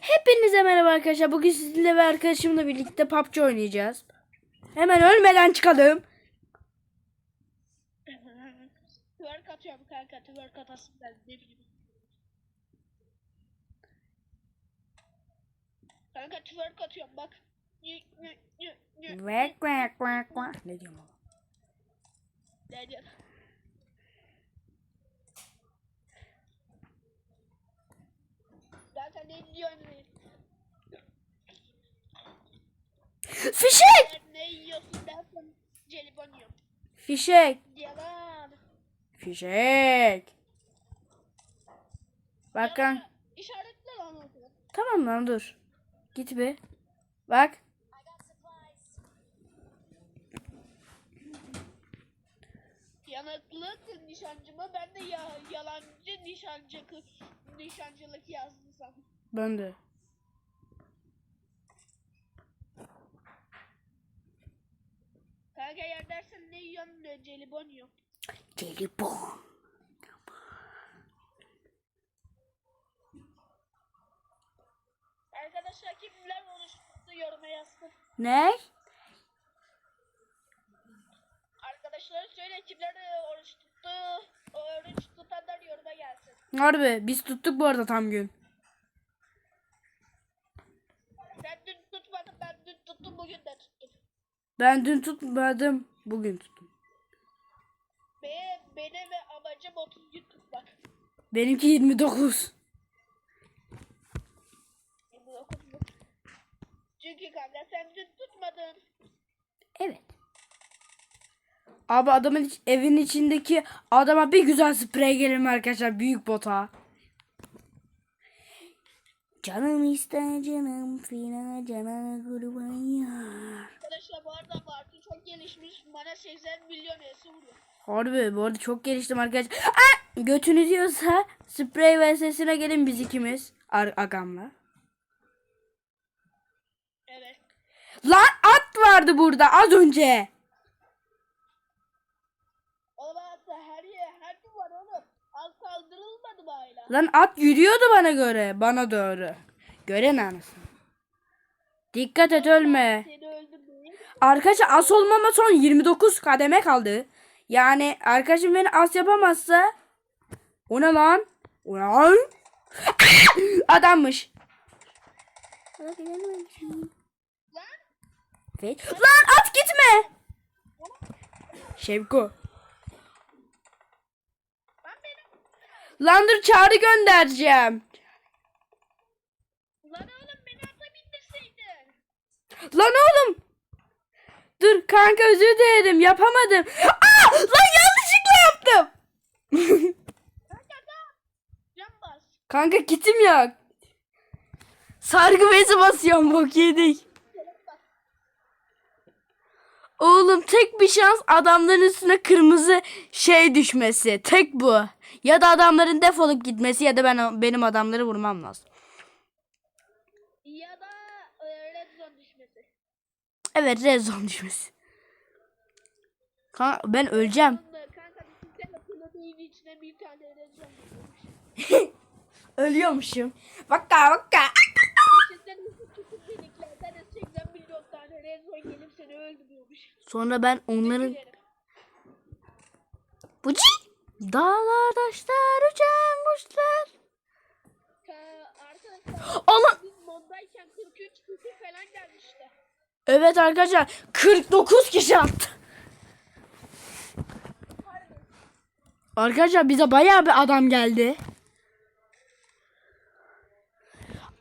Hepinize merhaba arkadaşlar. Bugün sizinle ve arkadaşımla birlikte PUBG oynayacağız. Hemen ölmeden çıkalım. Twerk atıyorum kanka twerk atasın ben ne bileyim. Kanka twerk atıyorum bak. Vek vek vek vek. Ne diyorum oğlum? Ne diyor? Kanka ne diyorsun? Fişek! Ne yiyorsun dersen jelibon yiyorum. Fişek. Yalan. Fişek. Bak kan. Kanka, İşaretle lan onu. Tamam lan dur. Git bir. Bak. Yanıklık nişancıma ben de ya, yalancı nişancı nişancılık yazdım sana. Ben de. Kanka yer dersen ne yiyorsun ne jelibon yiyorum. Jelibon. Arkadaşlar kimler oluşturdu yoruma yazsın. Ne? Arkadaşlar söyle kimler oruç tuttu. Oruç tutanlar yoruma gelsin. Harbi biz tuttuk bu arada tam gün. Sen dün tutmadın ben dün tuttum bugün de tuttum. Ben dün tutmadım. Bugün tuttum. Be, beni ve amacım 30 gün tutmak. Benimki 29. 29 mu? Çünkü kanka sen dün tutmadın. Evet. Abi adamın iç- evin içindeki adama bir güzel sprey gelir mi arkadaşlar büyük bota. Canım ister canım fina cana kurban yar. Arkadaşlar bu arada Bartu çok gelişmiş. Bana 80 milyon esi vuruyor. Harbi bu arada çok geliştim arkadaşlar. Aa! Götünüz yiyorsa sprey ve sesine gelin biz ikimiz. Ar agamla. Evet. Lan at vardı burada az önce. Oğlum hatta her yer her gün var oğlum. Alt hala? Lan at yürüyordu bana göre. Bana doğru. Gören anasını. Dikkat et ölme. Arkadaşlar as olmama son 29 kademe kaldı. Yani arkadaşım beni as yapamazsa o ne lan? O ne lan? Adammış. Lan at gitme. Şevko. lan benim. Lan dur çağrı göndereceğim. Lan oğlum beni ata bindirseydin. Lan oğlum. Dur kanka özür dilerim yapamadım. Aa, lan yanlışlıkla yaptım. Kanka da. Can bas. kanka kitim yok. Sargı bezi basıyorum bok yedik. Oğlum tek bir şans adamların üstüne kırmızı şey düşmesi. Tek bu. Ya da adamların defolup gitmesi ya da ben benim adamları vurmam lazım. Ya da e, red zone düşmesi. Evet red zone düşmesi. Kanka ben öleceğim. Kanka, Kanka düşünsene red zone gelip seni öldürüyormuş. Sonra ben onların. Buci. Dağlar taşlar uçan kuşlar. Ka- Arkadaşlar Aman. biz moddayken 43 kişi falan gelmişti. Evet arkadaşlar 49 kişi attı. Arkadaşlar bize bayağı bir adam geldi.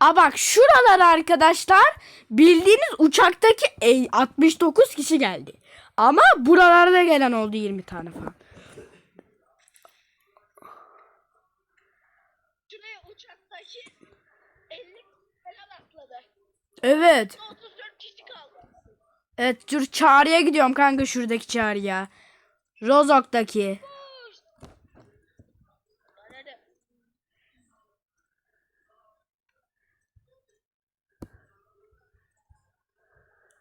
Aa bak şuralar arkadaşlar bildiğiniz uçaktaki e, 69 kişi geldi. Ama buralarda gelen oldu 20 tane falan. Şuraya uçaktaki 50 falan atladı. Evet. 34 kişi kaldı. Evet dur çağrıya gidiyorum kanka şuradaki çağrıya. Rozok'taki. Koş. Bana ne?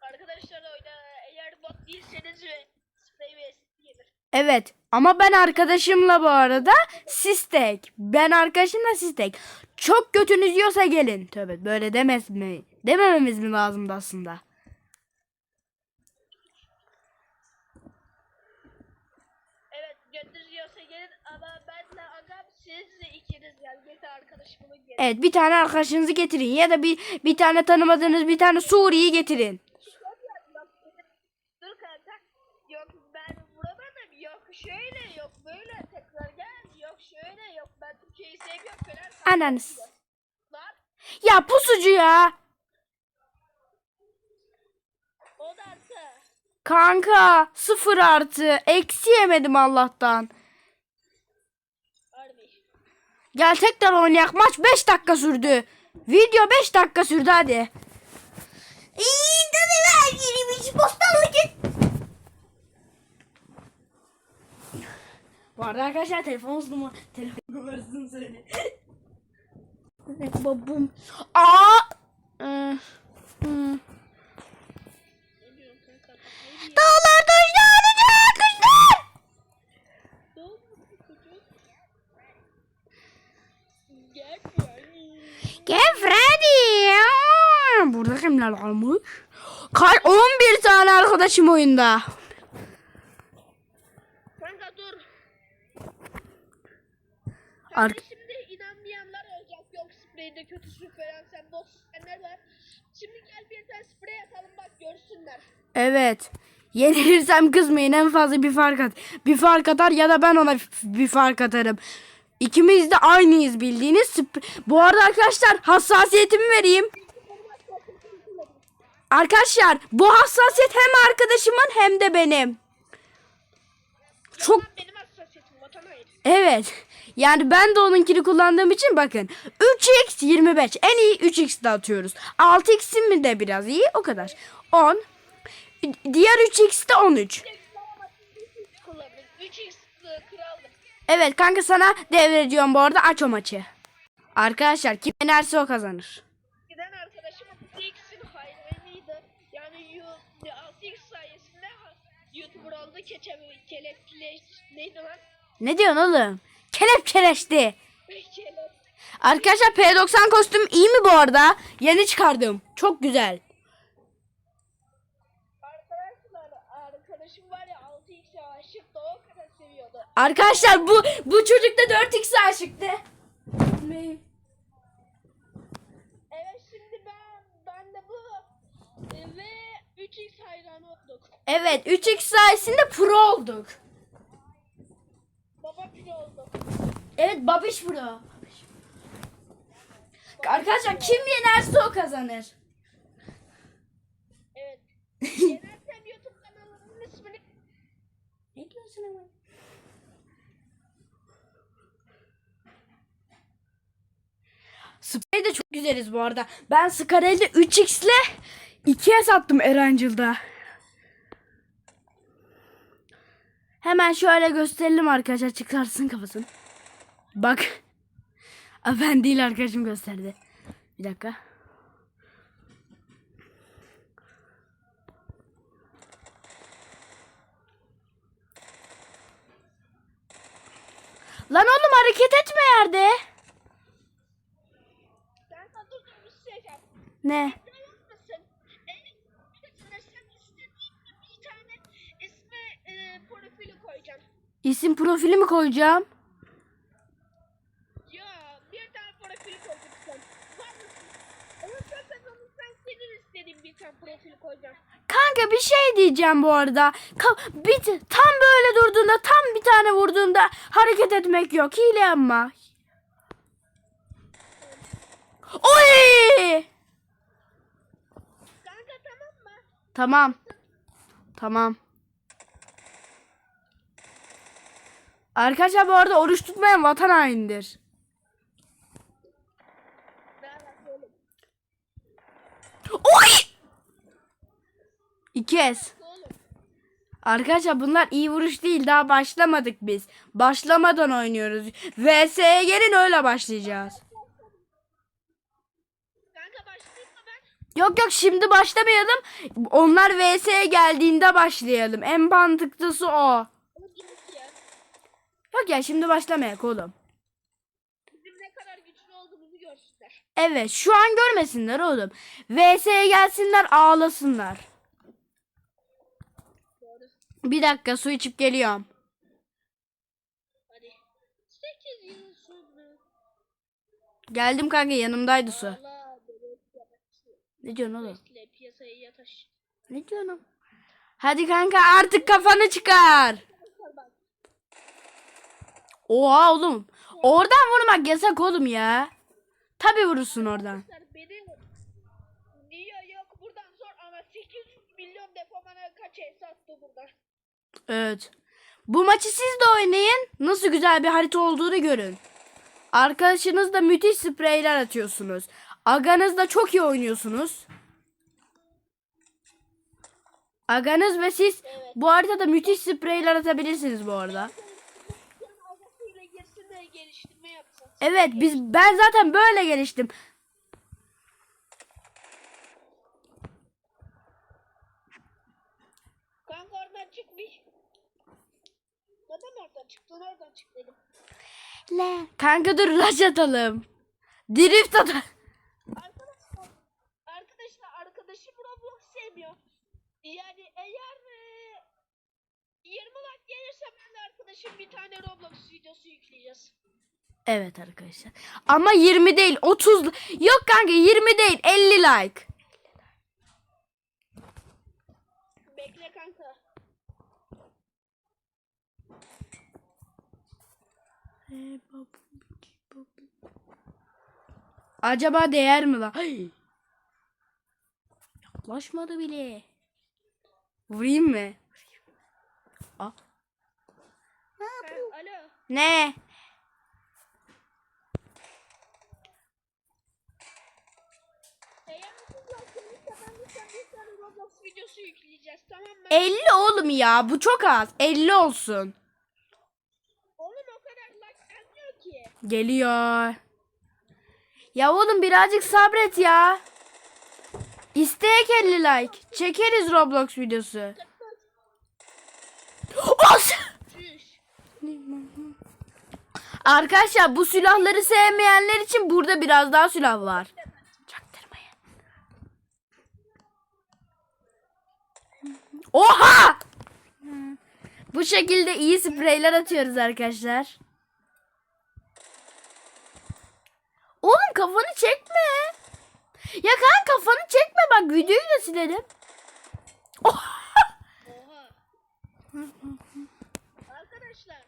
Arkadaşlar oyna eğer bot değilseniz ve sprey ve assist gelir. Evet ama ben arkadaşımla bu arada sistek. Ben arkadaşımla sistek. çok götünüz yiyorsa gelin. Tövbe böyle demez mi? Demememiz mi lazımdı aslında? Evet götürüyorsa gelin ama benle agam siz ikiniz gel. Bir de arkadaşımın gelin. Evet bir tane arkadaşınızı getirin ya da bir bir tane tanımadığınız bir tane Suriye'yi getirin. Dur kanka. Yok ben vuramadım. Yok şöyle yok böyle tekrar gel. Yok şöyle yok ben Türkiye'yi sevmiyorum falan. Ananız. Ya pusucu ya. Kanka sıfır artı. Eksi yemedim Allah'tan. Gel tekrar oynayak. Maç 5 dakika sürdü. Video 5 dakika sürdü hadi. İyi tadı ver girmiş postallık et. Bu arada arkadaşlar telefon numara telefon numarasını söyle. Evet babam. Aa! Ee, hmm. Dağlar taşlar uçak kuşlar. Gel Freddy. Burada kimler kalmış? Kal 11 tane arkadaşım oyunda. Kanka dur. Ar- Kanka şimdi inanmayanlar olacak. Yok spreyde kötüsü falan sen senler var. Şimdi gel bir tane sprey atalım bak görsünler. Evet. Yenilirsem kızmayın en fazla bir fark at. Bir fark atar ya da ben ona bir fark atarım. İkimiz de aynıyız bildiğiniz. Bu arada arkadaşlar hassasiyetimi vereyim. Arkadaşlar bu hassasiyet hem arkadaşımın hem de benim. Çok benim hassasiyetim vatan hayır. Evet. Yani ben de onunkini kullandığım için bakın. 3x 25. En iyi 3x de atıyoruz. 6x'in mi de biraz iyi. O kadar. 10. Diğer 3x de 13. Kullanırım. 3x kraldır. Evet kanka sana devrediyorum bu arada. Aç o maçı. Arkadaşlar kim yenerse o kazanır. Giden arkadaşım 6x'in hayranıydı. Yani yu- 6x sayesinde YouTuber oldu. Keçe kelepçeleş neydi lan? Ne diyorsun oğlum? Kelepçeleşti. Kelep. Arkadaşlar P90 kostüm iyi mi bu arada? Yeni çıkardım. Çok güzel. Arkadaşlar arkadaşım var ya 6x'e aşık da o kadar seviyordu. Arkadaşlar bu bu çocuk da 4x'e aşıktı. Evet şimdi ben ben de bu e, ve 3x hayranı olduk. Evet 3x sayesinde pro olduk. Baba. Evet Babiş Pro. Arkadaşlar kim yenerse o kazanır. Evet. Yenersem YouTube kanalımın ismini Ne diyorsun ama? Sprey de çok güzeliz bu arada. Ben Scarelli 3x ile 2'ye sattım Erangel'da. Hemen şöyle gösterelim arkadaşlar çıkarsın kafasını. Bak. Ben değil arkadaşım gösterdi. Bir dakika. Lan oğlum hareket etme yerde. Şey. Ne? Ne yapmasın? Eğer mesela sen istediğin bir tane ismi e, profili koyacağım. İsim profili mi koyacağım? Ya bir tane profil koyacaksın. Kanka bir şey diyeceğim bu arada. Bir tam böyle durduğunda tam bir tane vurduğunda hareket etmek yok. Hile yapma. Oy! Kanka tamam mı? Tamam. Tamam. Arkadaşlar bu arada oruç tutmayan vatan oğlum? Oy! İki es. Arkadaşlar bunlar iyi vuruş değil. Daha başlamadık biz. Başlamadan oynuyoruz. VS'ye gelin öyle başlayacağız. Yok yok şimdi başlamayalım. Onlar VS'ye geldiğinde başlayalım. En mantıklısı o. Yok ya şimdi başlamayak oğlum. Bizim ne kadar güçlü olduğumuzu görsün. Evet şu an görmesinler oğlum. VS'ye gelsinler ağlasınlar. Doğru. Bir dakika su içip geliyorum. Hadi. 8 yıl sonra. Geldim kanka yanımdaydı su. Allah. Ne diyorsun oğlum? Bekle piyasaya yataş. Ne diyorsun? Hadi kanka artık kafanı çıkar. Oha oğlum. Oradan vurmak yasak oğlum ya. Tabi vurursun oradan. Niye yok buradan zor ama 800 milyon bana kaç es attı buradan. Evet. Bu maçı siz de oynayın. Nasıl güzel bir harita olduğunu görün. Arkadaşınızla müthiş spreyler atıyorsunuz. Aganızla çok iyi oynuyorsunuz. Aganız ve siz bu haritada müthiş spreyler atabilirsiniz bu arada. Sen agasıyla girsin de geliştirme yapsın. Evet biz ben zaten böyle geliştim. Kanka oradan çıkmış. Neden oradan çıktın oradan çık dedim. Le. Kanka dur rush atalım. Drift atalım. Arkadaşlar, arkadaşlar arkadaşım Roblox sevmiyor. Yani eğer e, 20 like gelirse ben de arkadaşım bir tane Roblox videosu yükleyeceğiz. Evet arkadaşlar. Ama 20 değil 30. Yok kanka 20 değil 50 like. Bekle kanka. Acaba değer mi lan? Ay. Yaklaşmadı bile. Vurayım mı? Aa, Ha, alo. ne? Eğer 30 like gelirse ben de sana bir tane Roblox videosu yükleyeceğiz tamam mı? 50 oğlum ya bu çok az. 50 olsun. Oğlum o kadar like gelmiyor ki. Geliyor. Ya oğlum birazcık sabret ya. İstek 50 like. Çekeriz Roblox videosu. Çüş. Arkadaşlar bu silahları sevmeyenler için burada biraz daha silah var. Oha! Bu şekilde iyi spreyler atıyoruz arkadaşlar. Oğlum kafanı çekme. Ya kan kafanı çekme bak videoyu da silelim. Oh! Oha. Arkadaşlar.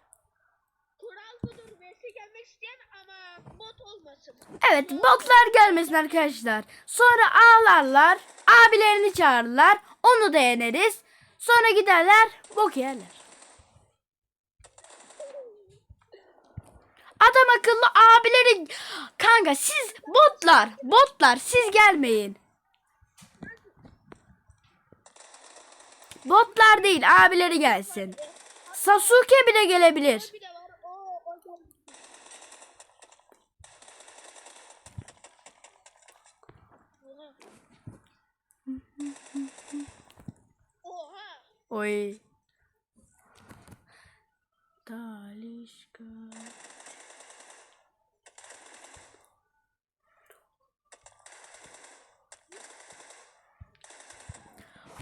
Kural budur. VS gelmek isteyen ama bot olmasın. Evet botlar gelmesin arkadaşlar. Sonra ağlarlar. Abilerini çağırırlar. Onu da yeneriz. Sonra giderler bok yerler. Adam akıllı abileri... Kanka siz botlar. Botlar siz gelmeyin. Botlar değil abileri gelsin. Sasuke bile gelebilir. Bir de var. O o gelmiş. Oha. Oha. Oy. Talişka.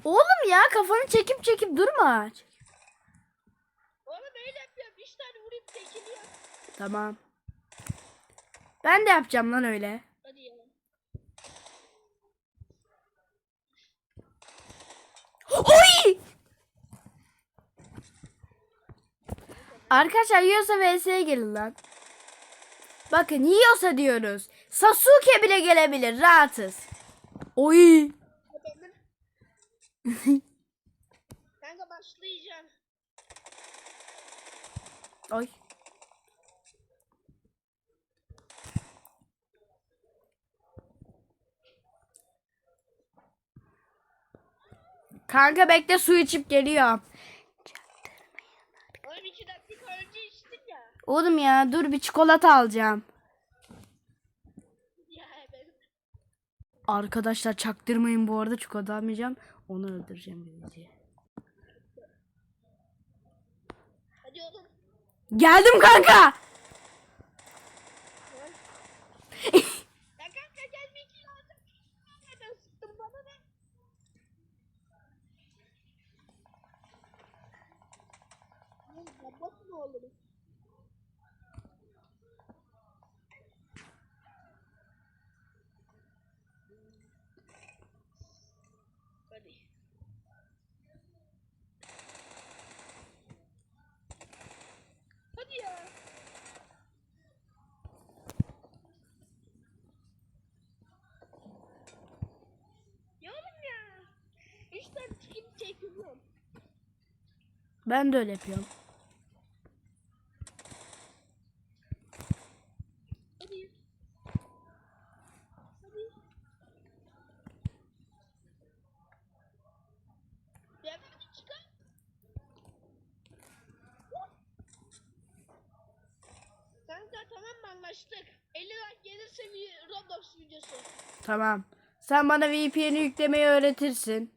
Oğlum ya kafanı çekip çekip durma. Oğlum öyle yapıyorum. Üç tane vurayım çekiliyor. Tamam. Ben de yapacağım lan öyle. Hadi ya. Oy! Arkadaşlar yiyorsa vs'ye gelin lan. Bakın yiyorsa diyoruz. Sasuke bile gelebilir rahatız. Oy! Kanka başlayacağım. Oy. Kanka bekle su içip geliyorum. Oğlum ya dur bir çikolata alacağım. Arkadaşlar çaktırmayın bu arada çikolata almayacağım. Onu öldüreceğim birisi. Hadi oğlum. Geldim kanka. Nasıl olur? Ben de öyle yapıyorum. Anlaştık? 50 like gelirse bir Roblox videosu. Tamam. Sen bana VPN'i yüklemeyi öğretirsin.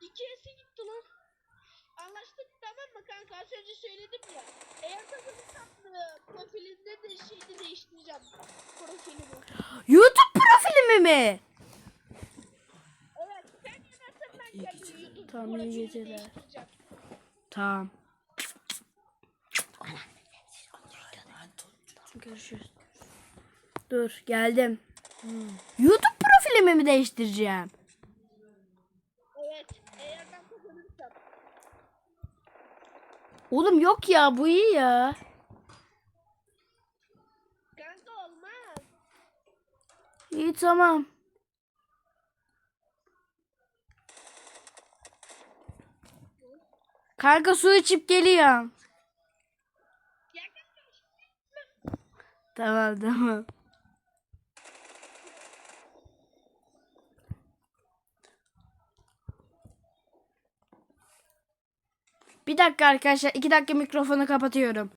İkisi gitti lan. Anlaştık tamam mı kanka? Az önce söyledim ya. Eğer kazanırsam e, profilinde de şeyini değiştireceğim. Profilimi. YouTube profilimi mi? Evet sen yenersen ben kendim YouTube Tamam, iyi profilimi geceler. Tamam. Görüşürüz. Dur geldim. YouTube profilimi mi değiştireceğim? Evet eğer ben kazanırsam. Oğlum yok ya bu iyi ya. Kanka olmaz. İyi tamam. Kanka su içip geliyorum. Tamam tamam. Bir dakika arkadaşlar. iki dakika mikrofonu kapatıyorum.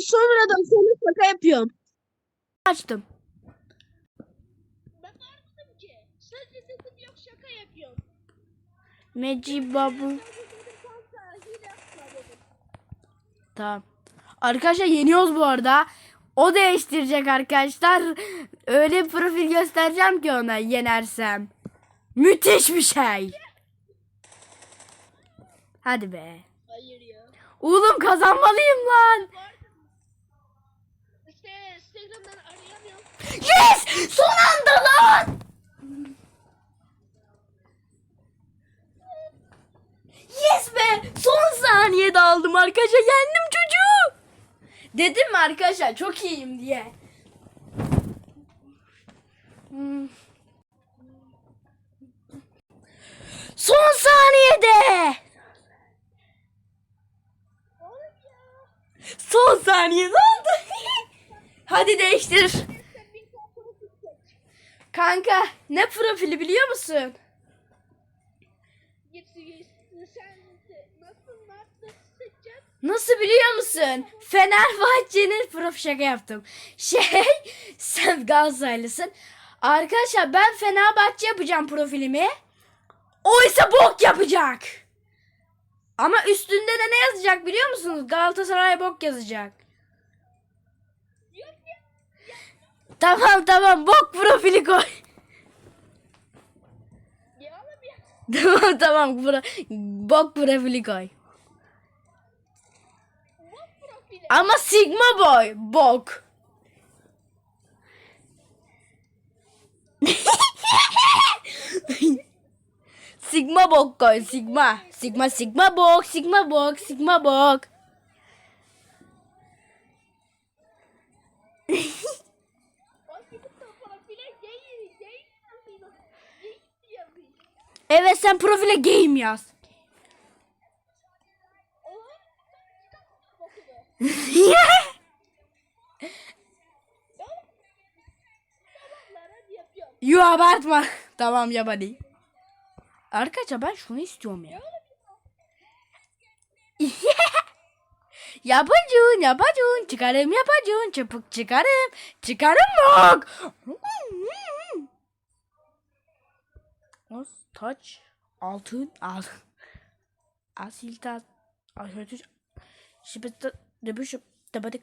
Sonradan sana şaka yapıyorum. Açtım. Ben anladım ki. Sadece dedim yok şaka yapıyorum. Meci babu. Tamam. Arkadaşlar yeniyoruz bu arada. O değiştirecek arkadaşlar. Öyle bir profil göstereceğim ki ona yenersem. Müthiş bir şey. Hadi be. Hayır ya. Oğlum kazanmalıyım lan. İşte Yes! Son anda lan. Yes be! Son saniyede aldım arkadaşlar. Yendim çocuğu. Dedim mi arkadaşlar çok iyiyim diye. Hmm. Son saniyede. Son saniyede oldu. Hadi değiştir. Sen bir fotoğraf seç. Kanka ne profili biliyor musun? Nasıl biliyor musun? Fenerbahçe'nin prof şaka yaptım. Şey sen Galatasaraylısın. Arkadaşlar ben Fenerbahçe yapacağım profilimi. O ise bok yapacak. Ama üstünde de ne yazacak biliyor musunuz? Galatasaray bok yazacak. Yok ya. Tamam tamam bok profili koy. Tamam tamam pro bok profili koy. Ama Sigma boy bok. Sigma bok koy Sigma. Sigma Sigma bok Sigma bok Sigma bok. Evet sen profile game yaz. Yo abartma. tamam yap hadi. Arkadaşlar ben şunu istiyorum ya. yapacın yapacın çıkarım yapacın çıpık çıkarım çıkarım bak. Az taç altın al. Asil taç. Asil Şıbıttı döbüşüp tıbıdık.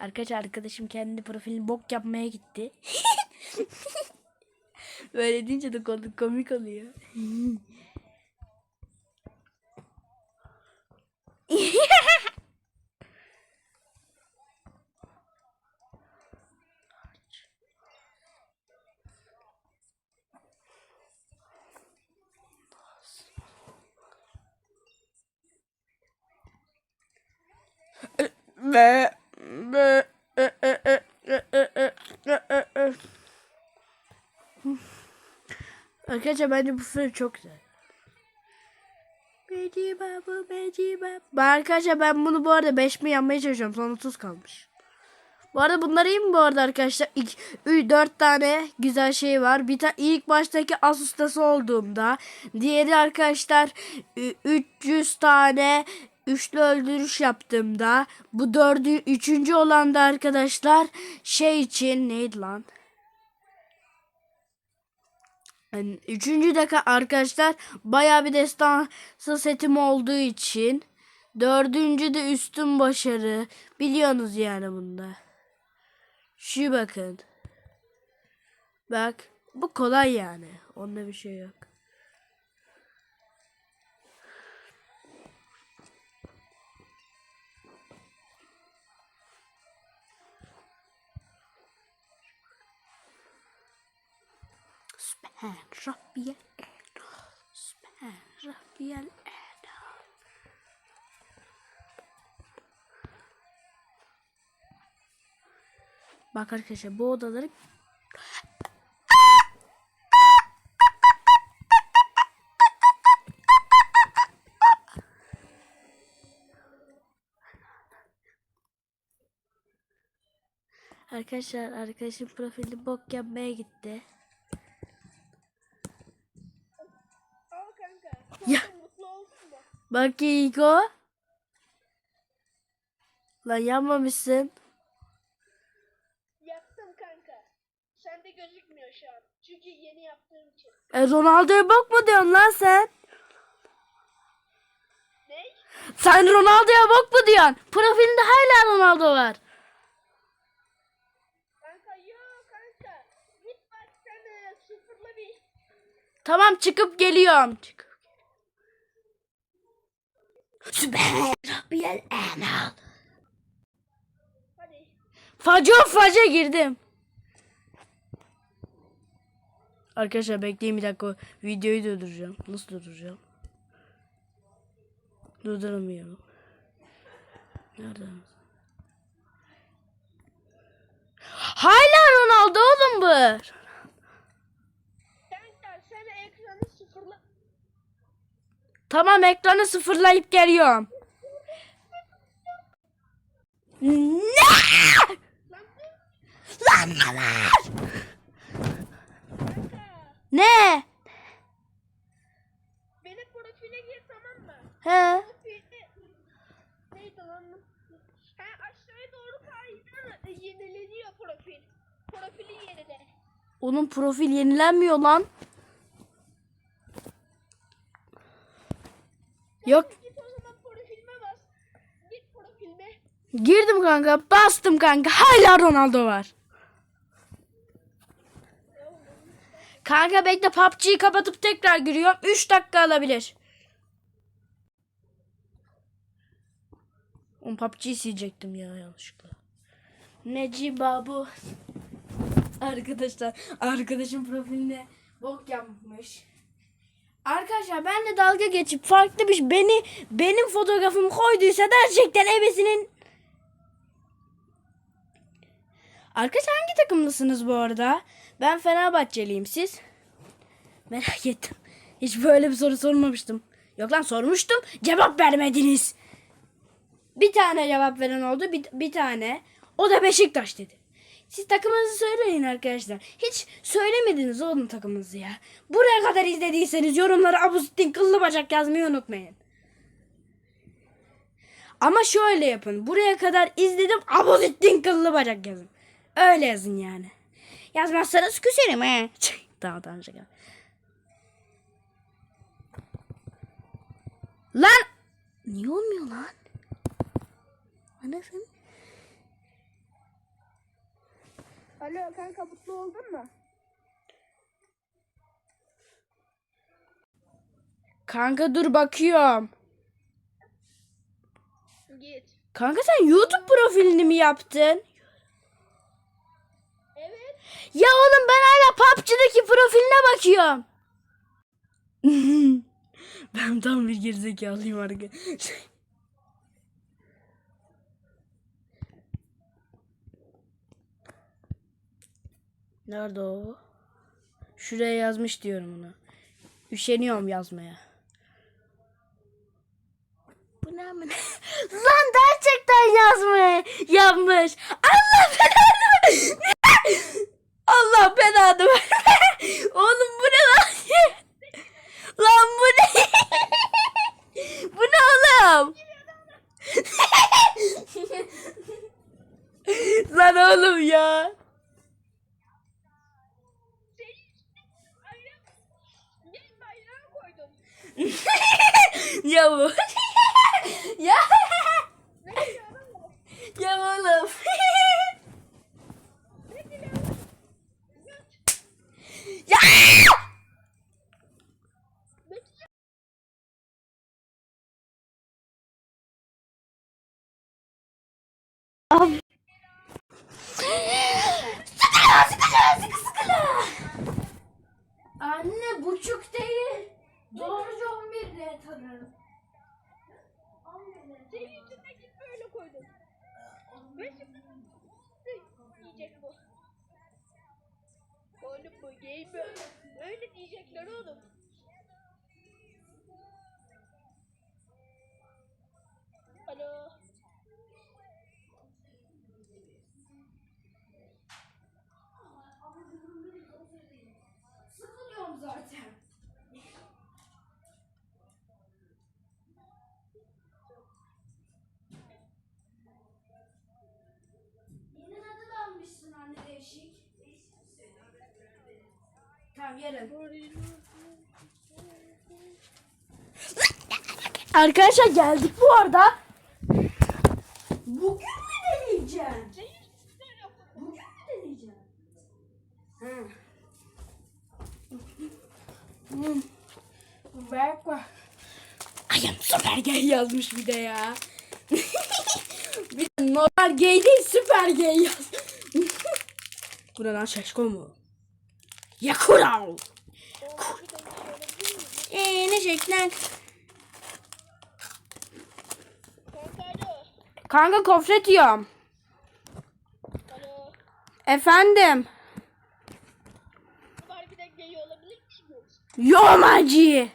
Arkadaşlar arkadaşım kendi profilini bok yapmaya gitti. Böyle deyince de komik oluyor. Arkadaşlar bence bu film çok güzel. Arkadaşlar ben bunu bu arada 5 mi yapmaya çalışıyorum. Son 30 kalmış. Bu arada bunları iyi mi bu arada arkadaşlar? 4 tane güzel şey var. Bir tane ilk baştaki as ustası olduğumda. Diğeri arkadaşlar ü- 300 tane üçlü öldürüş yaptığımda. Bu dördü üçüncü olan da arkadaşlar şey için neydi lan? Yani üçüncü dakika arkadaşlar baya bir destansı setim olduğu için dördüncü de üstün başarı biliyorsunuz yani bunda. Şu bakın. Bak bu kolay yani. Onda bir şey yok. Sübhan Rabbiyel A'la. Sübhan Rabbiyel A'la. Bak arkadaşlar bu odaları Arkadaşlar arkadaşım profili bok yapmaya gitti. Al kanka. Ya. Sonra Mutlu olsun mu? Bak Yigo. Lan yanmamışsın. Yaptım kanka. Sende gözükmüyor şu an. Çünkü yeni yaptığım için. E Ronaldo'ya bok mu diyorsun lan sen? Ne? Sen Ronaldo'ya bok mu diyorsun? Profilinde hala Ronaldo var. Kanka yok kanka. Git bak sen e, sıfırla bir. Tamam çıkıp geliyorum. Çıkıp Rabbiyel A'la. Hadi. Faco faca girdim. Arkadaşlar bekleyin bir dakika. Videoyu durduracağım. Nasıl durduracağım? Durduramıyorum. Nereden? Hala Ronaldo oğlum bu. Kanka sen ekranı sıfırla. Tamam ekranı sıfırlayıp geliyorum. Ne? Lan. Lan ne var? Kanka. Ne? Benim profile gir tamam mı? He. Profili. Neydi lan? Ha aşağıya doğru kaydır. e, Yenileniyor profil. Profili yenile. Onun profil yenilenmiyor lan. Yok Git o zaman profilime bas. Git profilime. girdim kanka bastım kanka hala Ronaldo var. Kanka bekle PUBG'yi kapatıp tekrar giriyorum 3 dakika alabilir. Oğlum PUBG'yi silecektim ya yanlışlıkla. Neci babu. Arkadaşlar arkadaşım profiline bok yapmış. Arkadaşlar ben de dalga geçip farklı bir şey beni benim fotoğrafımı koyduysa gerçekten ebesinin Arkadaşlar hangi takımlısınız bu arada? Ben Fenerbahçeliyim siz. Merak ettim. Hiç böyle bir soru sormamıştım. Yok lan sormuştum. Cevap vermediniz. Bir tane cevap veren oldu. Bir, bir tane. O da Beşiktaş dedi. Siz takımınızı söyleyin arkadaşlar. Hiç söylemediniz oğlum takımınızı ya. Buraya kadar izlediyseniz yorumlara Abusittin kıllı bacak yazmayı unutmayın. Ama şöyle yapın. Buraya kadar izledim. Abozittin kıllı bacak yazın. Öyle yazın yani. Yazmazsanız küserim he. tamam tamam şaka. Lan! Niye olmuyor lan? Anasın. Alo kanka mutlu oldun mu? Kanka dur bakıyorum. Git. Kanka sen YouTube profilini mi yaptın? Evet. Ya oğlum ben hala PUBG'deki profiline bakıyorum. ben tam bir gerizekalıyım arkadaşlar. Nerede o? Şuraya yazmış diyorum onu. Üşeniyorum yazmaya. Bu ne amına? Lan gerçekten yazmış. Yapmış. Allah belanı. Allah belanı. Oğlum bu ne lan? Lan bu ne? bu ne oğlum? lan oğlum ya. Senin bayrak. Ne bayrağı koydun? ya ya. Oğlum. Ya. Abi. Sıkıla sıkıla sıkı sıkıla. Anne buçuk değil. Doğruca 11 diye tanırım. Senin yüzünden git böyle koydum. Ve şimdi ne diyecek bu? Oğlum bu game böyle. Öyle diyecekler oğlum. Alo. Sıkılıyorum zaten. Yeni adı da almışsın anne değişik. Arkadaşlar geldik bu arada. Bugün mü deneyeceğim? Bugün mü deneyeceğim? Hmm. Bak. Ayım süper gay yazmış bir de ya. bir de normal gay değil süper gay yaz. Bu ne lan söyleyebilir miyim? Eee ne şeklen. Kanka kofret yiyorum. Efendim. Yomacı.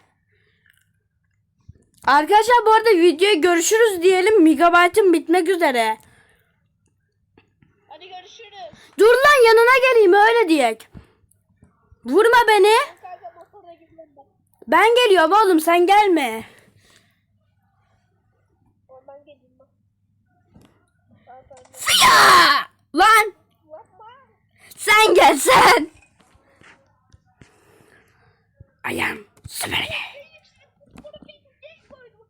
Arkadaşlar bu arada videoyu görüşürüz diyelim. Megabaytım bitmek üzere. Hadi görüşürüz. Dur lan yanına geleyim öyle diyek. Vurma beni. Ben. Geliyorum oğlum sen gelme. Fıya! Lan sen gel sen. Ayağım gel. Bunu bir şey koydum.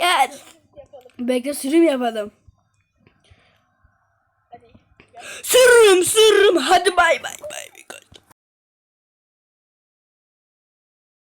Gel. Bekle sürüm yapalım. Hadi. Sürüm sürüm hadi bay bay bay.